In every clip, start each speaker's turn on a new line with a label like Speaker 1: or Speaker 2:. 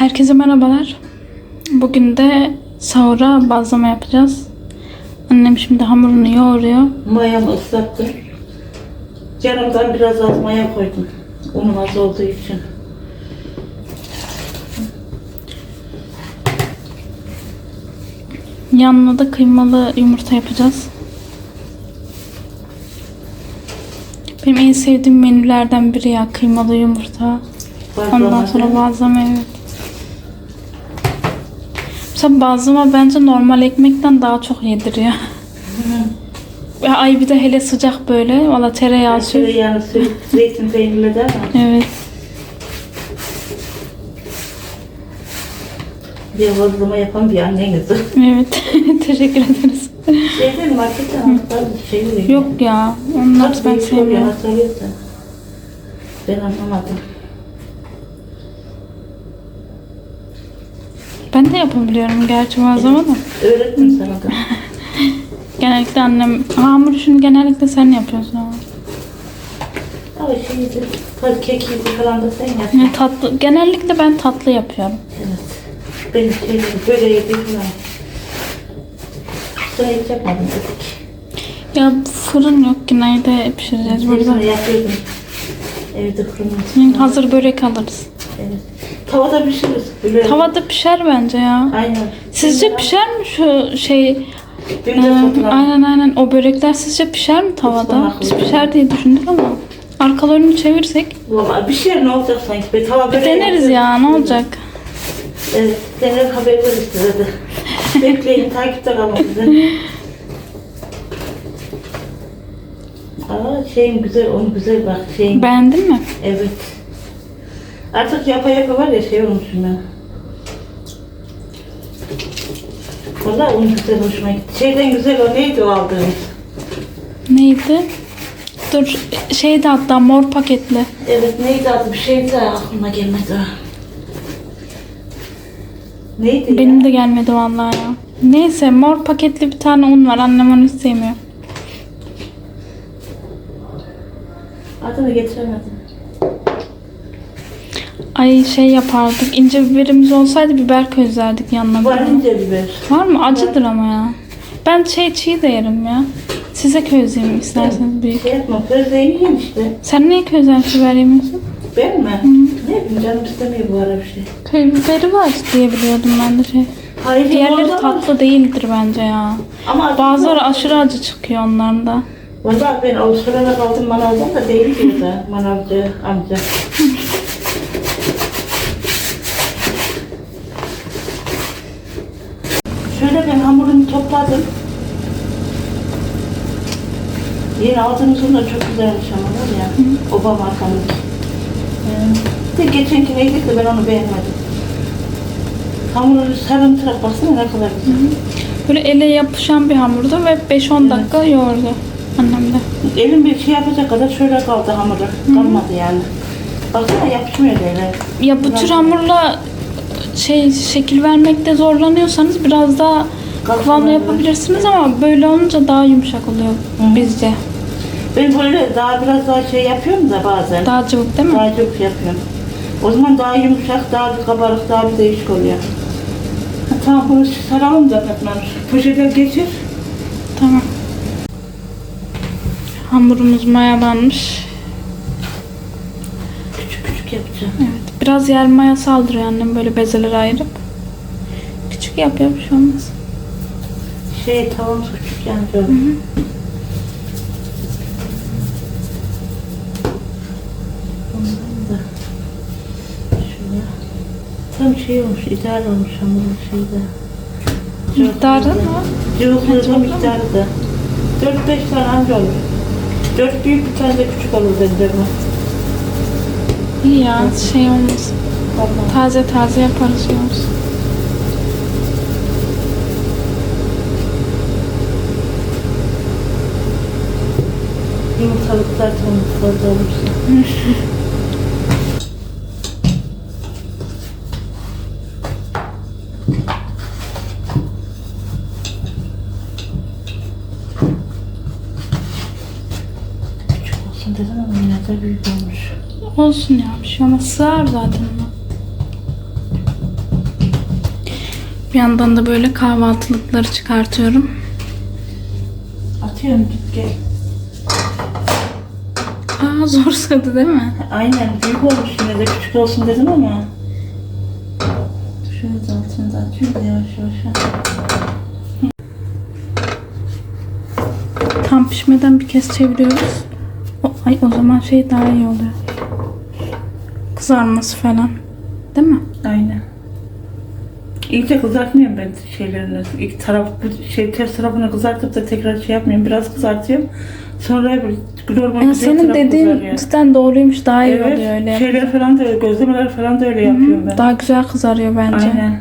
Speaker 1: Herkese merhabalar. Bugün de sahura bazlama yapacağız. Annem şimdi hamurunu yoğuruyor.
Speaker 2: Mayamı ıslattım. Yanımdan biraz az maya koydum. Unum az olduğu için.
Speaker 1: Yanına da kıymalı yumurta yapacağız. Benim en sevdiğim menülerden biri ya kıymalı yumurta. Ondan
Speaker 2: Bazlama
Speaker 1: sonra
Speaker 2: da-
Speaker 1: bazlama evet. Mesela bazlama bence normal ekmekten daha çok yediriyor. Ya Ay bir de hele sıcak böyle. Valla tereyağı sür.
Speaker 2: Tereyağını sür, zeytin peynirle de ama
Speaker 1: Evet.
Speaker 2: bir bazlama yapan bir anneniz.
Speaker 1: Evet. Teşekkür ederiz.
Speaker 2: Şeyden marketten aldıkları şey oluyor.
Speaker 1: Yok ya. Onlar ben
Speaker 2: oluyor,
Speaker 1: sevmiyorum.
Speaker 2: Ben anlamadım.
Speaker 1: Ben de yapabiliyorum gerçi bazlama da.
Speaker 2: Öğrettim sana da.
Speaker 1: Genellikle annem hamur işini genellikle sen yapıyorsun ama.
Speaker 2: Ama şeydi, kekiydi falan da sen yap.
Speaker 1: Yani tatlı, genellikle ben tatlı yapıyorum.
Speaker 2: Evet. Benim şeyim böreği bir falan. Sana hiç yapmadım dedik.
Speaker 1: Ya fırın yok ki nerede pişireceğiz burada.
Speaker 2: Hepsini yapıyordum. Evde
Speaker 1: Yani
Speaker 2: içinde.
Speaker 1: hazır börek alırız.
Speaker 2: Evet. Tavada pişiririz. Böyle.
Speaker 1: Tavada pişer bence ya.
Speaker 2: Aynen.
Speaker 1: Sizce pişer mi şu şey?
Speaker 2: De
Speaker 1: e,
Speaker 2: fotoğraf.
Speaker 1: aynen aynen o börekler sizce pişer mi tavada? Biz pişer diye düşündük ama arkalarını çevirsek
Speaker 2: Valla bir şey ne olacak sanki? Bir tava
Speaker 1: bir
Speaker 2: böreği
Speaker 1: deneriz ya ne olacak?
Speaker 2: Evet. Dener haber veririz size de. Bekleyin takipte kalın bize. Aa şeyim güzel, onu güzel bak şeyim.
Speaker 1: Beğendin mi?
Speaker 2: Evet. Artık yapa yapa var ya şey olmuşum ben. Valla onun güzel hoşuma gitti. Şeyden güzel o neydi o aldığımız?
Speaker 1: Neydi? Dur şeydi hatta mor paketli.
Speaker 2: Evet neydi adı bir şeydi de aklıma gelmedi o. Neydi
Speaker 1: Benim
Speaker 2: ya?
Speaker 1: de gelmedi vallahi ya. Neyse mor paketli bir tane un var. Annem onu hiç sevmiyor.
Speaker 2: Adını getiremedim.
Speaker 1: Ay şey yapardık. ince biberimiz olsaydı biber közlerdik yanına.
Speaker 2: Var
Speaker 1: böyle.
Speaker 2: ince biber.
Speaker 1: Var mı? Acıdır ama ya. Ben şey çiğ de yerim ya. Size közleyeyim isterseniz büyük.
Speaker 2: Şey yapma, közleyin yiyin işte.
Speaker 1: Sen niye közler biber yemiyorsun?
Speaker 2: Ben mi? Ne bileyim canım istemiyor bu ara bir şey.
Speaker 1: Köy biberi var diye biliyordum ben de şey.
Speaker 2: Hayır,
Speaker 1: Diğerleri tatlı değildir bence ya.
Speaker 2: Ama
Speaker 1: Bazıları aşırı acı çıkıyor onların da.
Speaker 2: Valla ben Avustralya'da kaldım manavdan da değil diyor da manavcı amca. Şöyle ben hamurumu topladım. Yeni aldığımız unlar çok güzelmiş ama var ya. Oba markanın. Ee, de geçenki neydi de ben onu beğenmedim. Hamuru sarımtırak baksana ne kadar güzel.
Speaker 1: Böyle ele yapışan bir hamurdu ve 5-10 dakika yoğurdu annem de.
Speaker 2: Elim bir şey yapacak kadar şöyle kaldı hamuru. Kalmadı yani. Baksana yapışmıyor öyle.
Speaker 1: Ya bu tür hamurla şey şekil vermekte zorlanıyorsanız biraz daha kıvamlı yapabilirsiniz ama böyle olunca daha yumuşak oluyor
Speaker 2: Hı.
Speaker 1: bizce.
Speaker 2: Ben böyle daha biraz daha şey yapıyorum da bazen.
Speaker 1: Daha cıvık değil mi?
Speaker 2: Daha çok yapıyorum. O zaman daha yumuşak, daha bir kabarık, daha bir değişik oluyor. Ha, tamam bunu saralım da Fatma. Poşete geçir.
Speaker 1: Tamam. Hamurumuz mayalanmış. Evet. Biraz yer maya saldırıyor annem böyle bezeleri ayırıp. Küçük yap ya bir şey olmaz.
Speaker 2: Şey tavamız küçük yani. Ondan da şöyle. Tam şey olmuş, ideal olmuş hamurun şeyde.
Speaker 1: Miktarı mı?
Speaker 2: Cıvıklığı miktarı da. 4-5 tane anca olur. 4 büyük bir tane de küçük olur bu.
Speaker 1: İyi ya şey olmaz. Taze taze yaparız yiyoruz.
Speaker 2: Yumurtalık zaten fazla olursa. Küçük olsun dedim ama yine de büyük.
Speaker 1: Olsun ya bir şey olmaz. Sığar zaten ona. Bir yandan da böyle kahvaltılıkları çıkartıyorum.
Speaker 2: Atıyorum git gel.
Speaker 1: Aa zor sığdı değil mi?
Speaker 2: Aynen büyük olmuş yine de küçük olsun dedim ama. Şöyle altını da atıyorum da yavaş yavaş.
Speaker 1: Tam pişmeden bir kez çeviriyoruz. O, ay o zaman şey daha iyi oluyor. Kızarması falan. Değil mi?
Speaker 2: Aynen. İyice kızartmıyorum ben şeylerini. İlk taraf, şey ters tarafını kızartıp da tekrar şey yapmıyorum. Biraz kızartıyorum. Sonra bir normal
Speaker 1: Ya
Speaker 2: güzel
Speaker 1: senin
Speaker 2: taraf
Speaker 1: dediğin
Speaker 2: kızarıyor.
Speaker 1: cidden doğruymuş. Daha iyi
Speaker 2: Evet,
Speaker 1: oluyor öyle.
Speaker 2: şeyler falan da gözlemeler falan da öyle yapıyorum ben.
Speaker 1: Daha güzel kızarıyor bence.
Speaker 2: Aynen.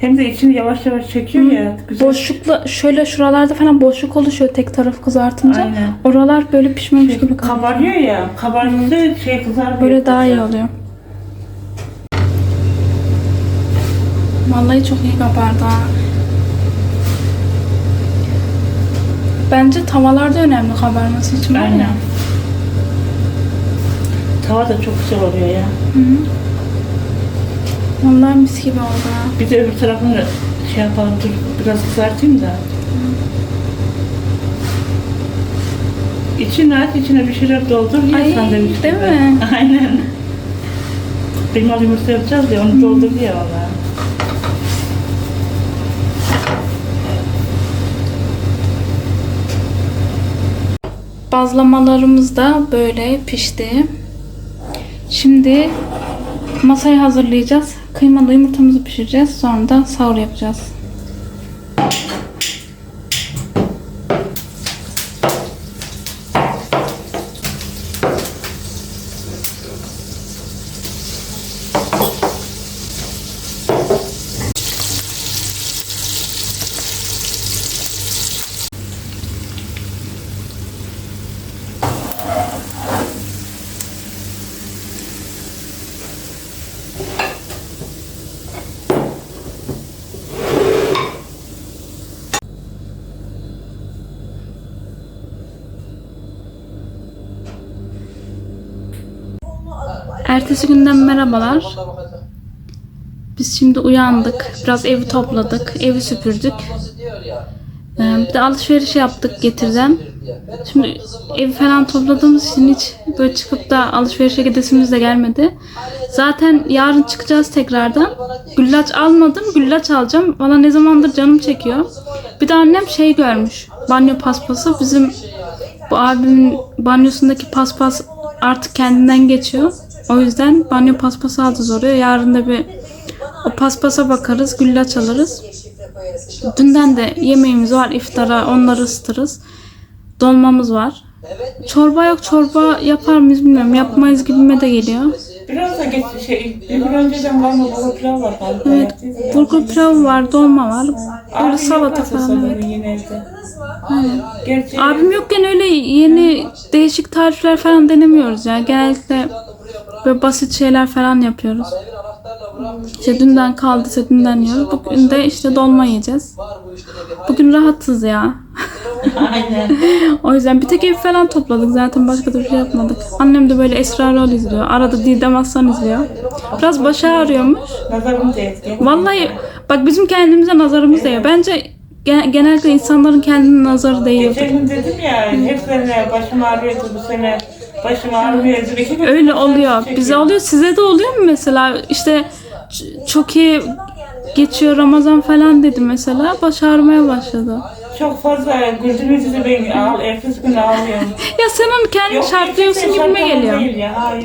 Speaker 2: Hem de içini yavaş yavaş çekiyor ya. Güzel.
Speaker 1: Boşlukla şöyle şuralarda falan boşluk oluşuyor tek tarafı kızartınca.
Speaker 2: Aynen.
Speaker 1: Oralar böyle pişmemiş gibi kalıyor.
Speaker 2: Kabarıyor ya. Kabarınca şey kızarmıyor.
Speaker 1: Böyle daha iyi oluyor. Vallahi çok iyi kabardı ha. Bence tavalar da önemli kabarması için. var ya.
Speaker 2: Aynen. Tava da çok güzel oluyor ya.
Speaker 1: Vallahi mis gibi oldu ha.
Speaker 2: Bir de öbür tarafını şey yapalım dur biraz kızartayım da. İçine at, içine bir şeyler doldur. Ye
Speaker 1: Ay,
Speaker 2: sandviç
Speaker 1: değil
Speaker 2: gibi.
Speaker 1: mi?
Speaker 2: Aynen. Kıymalı yumurta yapacağız ya onu doldur ya valla.
Speaker 1: Bazlamalarımız da böyle pişti. Şimdi masayı hazırlayacağız. Kıymalı yumurtamızı pişireceğiz. Sonra da sahur yapacağız. Ertesi günden merhabalar. Biz şimdi uyandık. Biraz evi topladık. Evi süpürdük. Ee, bir de alışveriş yaptık getirden. Şimdi evi falan topladığımız için hiç böyle çıkıp da alışverişe gidesimiz de gelmedi. Zaten yarın çıkacağız tekrardan. Güllaç almadım. Güllaç alacağım. Valla ne zamandır canım çekiyor. Bir de annem şey görmüş. Banyo paspası. Bizim bu abimin banyosundaki paspas artık kendinden geçiyor. O yüzden banyo paspası alacağız oraya. Yarın da bir o paspasa bakarız. Güllaç alırız. Dünden de yemeğimiz var iftara. Onları ısıtırız. Dolmamız var. Çorba yok. Çorba yapar mıyız bilmiyorum. Yapmayız gibime de geliyor.
Speaker 2: Biraz da geç şey, bir gün önceden kalma baba pilav var galiba.
Speaker 1: Evet. Bulgur pilavı var. Dolma var. Böyle salata falan. Evet.
Speaker 2: Gerçi
Speaker 1: Abim yokken öyle yeni değişik tarifler falan denemiyoruz ya. Genellikle böyle basit şeyler falan yapıyoruz. İşte dünden kaldıysa dünden yiyoruz. Bugün de işte dolma yiyeceğiz. Bugün rahatız ya.
Speaker 2: aynen.
Speaker 1: O yüzden bir tek ev falan topladık zaten başka da bir şey yapmadık. Annem de böyle Esra Erol izliyor. Arada Didem Aslan izliyor. Biraz başı ağrıyormuş. Vallahi bak bizim kendimize nazarımız değiyor. Bence gen- genellikle insanların kendine nazarı değiyor.
Speaker 2: Geçen gün dedim ya hep sene başım ağrıyordu bu sene. Başım ağrımıyordu. İki gün
Speaker 1: Öyle oluyor.
Speaker 2: çekiyor.
Speaker 1: Bize oluyor. Size de oluyor mu mesela? İşte çok iyi geçiyor Ramazan falan dedi mesela. Baş ağrımaya başladı.
Speaker 2: Çok fazla güldürücü ben ağl, ertesi gün ağlıyorum.
Speaker 1: Ya sen onu kendin şartlıyorsun
Speaker 2: gerçekten
Speaker 1: gibime geliyor.
Speaker 2: Değil ya. Hayır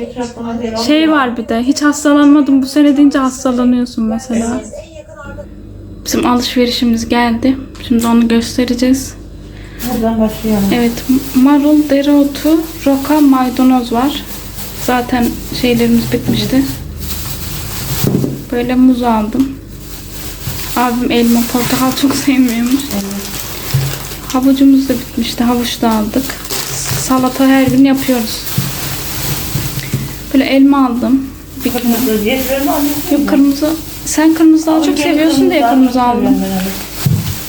Speaker 2: değil.
Speaker 1: Şey var bir de hiç hastalanmadım bu sene deyince hastalanıyorsun mesela. Bizim alışverişimiz geldi. Şimdi onu göstereceğiz.
Speaker 2: Buradan başlayalım.
Speaker 1: Evet marul, dereotu, roka, maydanoz var. Zaten şeylerimiz bitmişti. Böyle muz aldım. Abim elma, portakal çok sevmiyormuş. Havucumuz da bitmişti. Havuç da aldık. Salata her gün yapıyoruz. Böyle elma aldım. Bir.
Speaker 2: Kırmızı alıyorsun?
Speaker 1: Yok kırmızı. Sen kırmızı daha çok seviyorsun diye kırmızı aldım.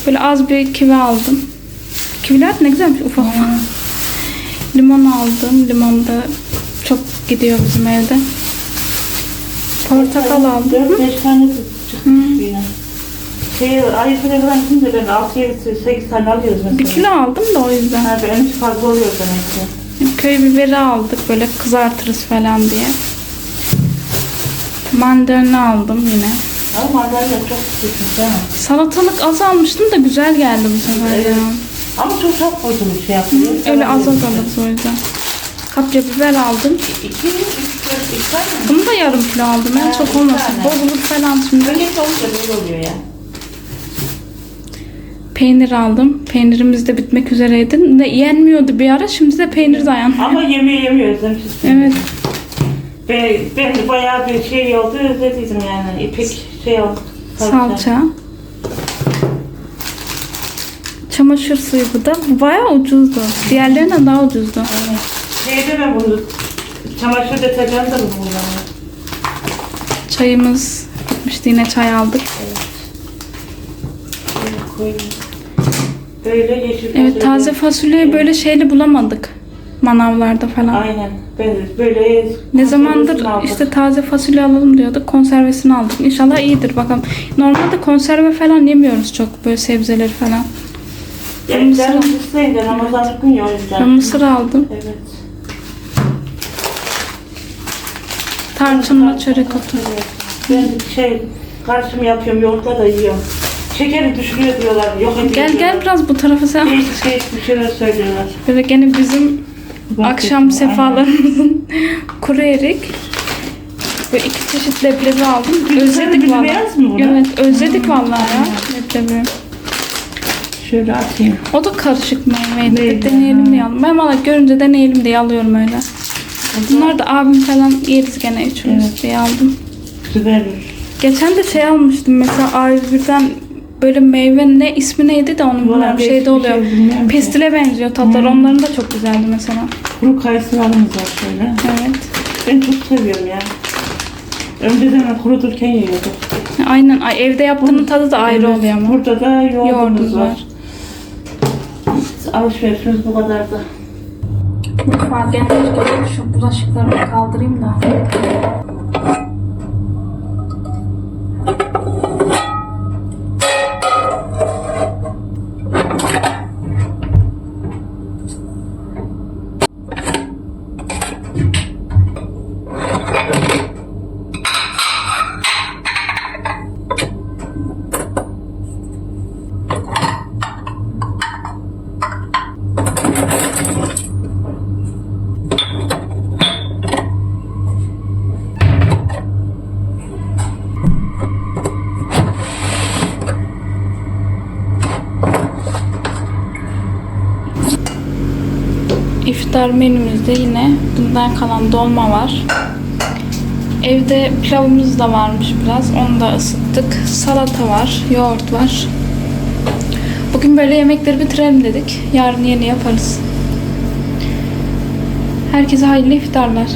Speaker 1: Böyle az bir kivi aldım. Kiviler ne güzelmiş ufak ufak. Limon aldım. Limon da çok gidiyor bizim evde. Portakal aldım.
Speaker 2: 4-5 tane çıkmış yine. Şey, ayı bile falan şimdi ben 6 7 8 tane alıyoruz mesela.
Speaker 1: Bir kilo aldım da o yüzden.
Speaker 2: Ha, benim için fazla oluyor demek ki.
Speaker 1: Köy biberi aldık böyle kızartırız falan diye. Mandalina aldım yine.
Speaker 2: Ama mandalina çok sıkıntı.
Speaker 1: Salatalık az almıştım da güzel geldi bu sefer
Speaker 2: Evet.
Speaker 1: ya.
Speaker 2: Ama çok çok koydum şey yapıyor.
Speaker 1: Öyle az az alırız o yüzden. Kapya biber aldım.
Speaker 2: 2 3 4 2 tane mi?
Speaker 1: Bunu da yarım kilo aldım. En çok olmasın. Bozulur falan şimdi.
Speaker 2: Öyle olunca böyle oluyor ya.
Speaker 1: Peynir aldım. Peynirimiz de bitmek üzereydi. Ne, yenmiyordu bir ara. Şimdi de peynir dayanmıyor.
Speaker 2: Ama yemeği yemiyor özlemişiz.
Speaker 1: Evet.
Speaker 2: Ben, ben de bayağı bir şey oldu özlediydim yani. İpek şey oldu.
Speaker 1: Salça. Çamaşır suyu bu da. Bayağı ucuzdu. Diğerlerinden daha ucuzdu.
Speaker 2: Aynen. Şeyde ben bunu çamaşır deterjanı da mı kullanıyorum?
Speaker 1: Çayımız bitmişti. Yine çay aldık.
Speaker 2: Böyle koyayım. Böyle yeşil
Speaker 1: Evet
Speaker 2: fasulye.
Speaker 1: taze fasulyeyi böyle şeyli bulamadık. Manavlarda falan.
Speaker 2: Aynen. Ben de böyle
Speaker 1: Ne zamandır
Speaker 2: konservesini aldım.
Speaker 1: işte taze fasulye alalım diyorduk. Konservesini aldık. İnşallah iyidir bakalım. Normalde konserve falan yemiyoruz çok böyle sebzeleri falan.
Speaker 2: Ya,
Speaker 1: mısır-
Speaker 2: canım isteyince Ramazanlık gün ya o yüzden.
Speaker 1: Ben mısır aldım.
Speaker 2: Evet.
Speaker 1: Tarçınla çörek otu.
Speaker 2: Ben şey karışım yapıyorum yoğurtla da yiyorum. Şekeri düşürüyor diyorlar. Yok ediyor
Speaker 1: Gel gel
Speaker 2: diyorlar.
Speaker 1: biraz bu tarafa sen.
Speaker 2: Değişik değişik bir şeyler söylüyorlar.
Speaker 1: Böyle gene bizim akşam sefalarımızın kuru erik. Böyle iki çeşit leblebi aldım. Özledik
Speaker 2: güzel
Speaker 1: vallahi.
Speaker 2: beyaz mı bu?
Speaker 1: Evet özledik vallahi ya leblebi.
Speaker 2: Şöyle atayım.
Speaker 1: O da karışık meyveydi. Bir deneyelim diye aldım. Ben valla görünce deneyelim diye alıyorum öyle. Bunlar da abim falan yeriz gene üçümüz
Speaker 2: Evet.
Speaker 1: diye aldım.
Speaker 2: Güzel.
Speaker 1: Geçen de şey almıştım mesela A101'den böyle meyve ne ismi neydi de onun bilmiyorum
Speaker 2: değişik
Speaker 1: şeyde
Speaker 2: bir
Speaker 1: oluyor.
Speaker 2: şey.
Speaker 1: Pestile benziyor tatlar.
Speaker 2: Hmm.
Speaker 1: Onların da çok güzeldi mesela.
Speaker 2: Kuru kayısılarımız var şöyle.
Speaker 1: Evet.
Speaker 2: Ben çok seviyorum ya. Önceden kurudurken yiyorduk.
Speaker 1: Aynen. Ay, evde yaptığının tadı da ayrı
Speaker 2: Evet,
Speaker 1: oluyor ama.
Speaker 2: Burada da
Speaker 1: Yoğurdumuz
Speaker 2: var.
Speaker 1: var.
Speaker 2: Alışverişimiz bu kadardı.
Speaker 1: Mutfağa gelmişken şu bulaşıklarımı kaldırayım da. İftar menümüzde yine bundan kalan dolma var. Evde pilavımız da varmış biraz. Onu da ısıttık. Salata var, yoğurt var. Bugün böyle yemekleri bitirelim dedik. Yarın yeni yaparız. Herkese hayırlı iftarlar.